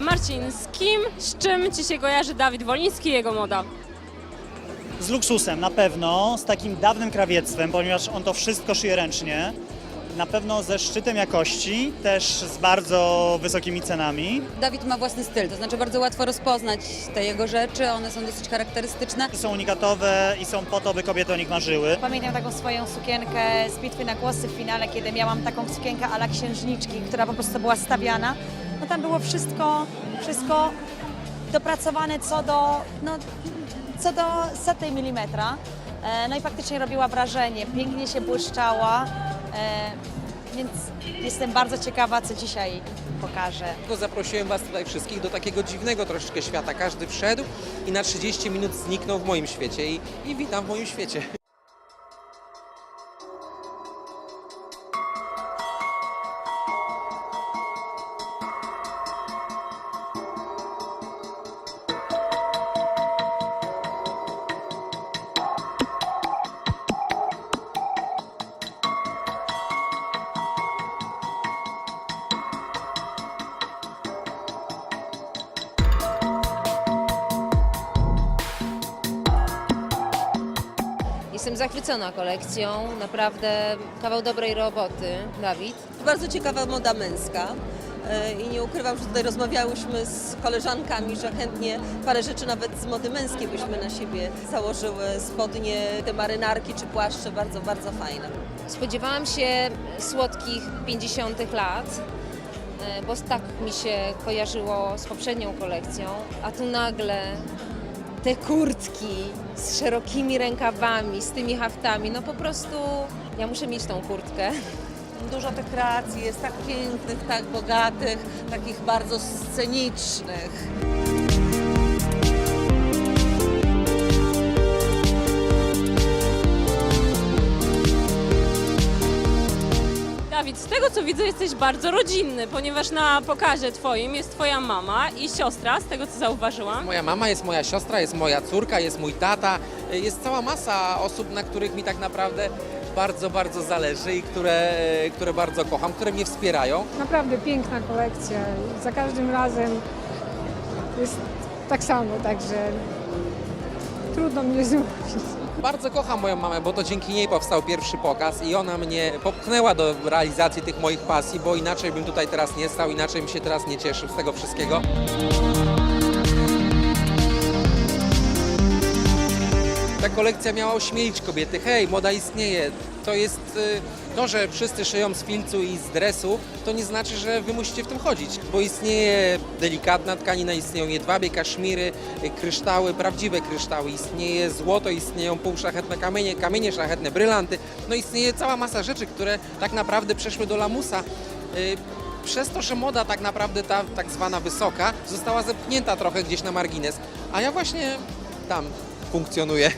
Marcin, z kim, z czym Ci się kojarzy Dawid Woliński i jego moda? Z luksusem na pewno, z takim dawnym krawiectwem, ponieważ on to wszystko szyje ręcznie. Na pewno ze szczytem jakości, też z bardzo wysokimi cenami. Dawid ma własny styl, to znaczy bardzo łatwo rozpoznać te jego rzeczy, one są dosyć charakterystyczne. Są unikatowe i są po to, by kobiety o nich marzyły. Pamiętam taką swoją sukienkę z bitwy na głosy w finale, kiedy miałam taką sukienkę ala księżniczki, która po prostu była stawiana. No tam było wszystko, wszystko dopracowane co do, no, co do setnej milimetra. E, No i faktycznie robiła wrażenie, pięknie się błyszczała, więc jestem bardzo ciekawa, co dzisiaj pokaże. Zaprosiłem Was tutaj wszystkich do takiego dziwnego troszeczkę świata. Każdy wszedł i na 30 minut zniknął w moim świecie i, i witam w moim świecie. Jestem zachwycona kolekcją, naprawdę kawał dobrej roboty, Dawid. Bardzo ciekawa moda męska. E, I nie ukrywam, że tutaj rozmawiałyśmy z koleżankami, że chętnie parę rzeczy nawet z mody męskiej byśmy na siebie założyły. Spodnie, te marynarki czy płaszcze, bardzo, bardzo fajne. Spodziewałam się słodkich 50 lat, e, bo tak mi się kojarzyło z poprzednią kolekcją, a tu nagle te kurtki z szerokimi rękawami, z tymi haftami, no po prostu ja muszę mieć tą kurtkę. Dużo tych kreacji jest tak pięknych, tak bogatych, takich bardzo scenicznych. Dawid, z tego co widzę jesteś bardzo rodzinny, ponieważ na pokazie Twoim jest Twoja mama i siostra, z tego co zauważyłam. Moja mama jest moja siostra, jest moja córka, jest mój tata. Jest cała masa osób, na których mi tak naprawdę bardzo, bardzo zależy i które, które bardzo kocham, które mnie wspierają. Naprawdę piękna kolekcja. Za każdym razem jest tak samo, także trudno mnie zmówić. Bardzo kocham moją mamę, bo to dzięki niej powstał pierwszy pokaz i ona mnie popchnęła do realizacji tych moich pasji, bo inaczej bym tutaj teraz nie stał, inaczej bym się teraz nie cieszył z tego wszystkiego. Ta kolekcja miała ośmielić kobiety. Hej, moda istnieje. To jest y, to, że wszyscy szyją z filcu i z dresu, to nie znaczy, że wy musicie w tym chodzić, bo istnieje delikatna tkanina, istnieją jedwabie, kaszmiry, kryształy, prawdziwe kryształy, istnieje złoto, istnieją półszlachetne kamienie, kamienie szlachetne, brylanty. No istnieje cała masa rzeczy, które tak naprawdę przeszły do lamusa. Y, przez to, że moda tak naprawdę ta tak zwana wysoka została zepchnięta trochę gdzieś na margines, a ja właśnie tam funkcjonuję.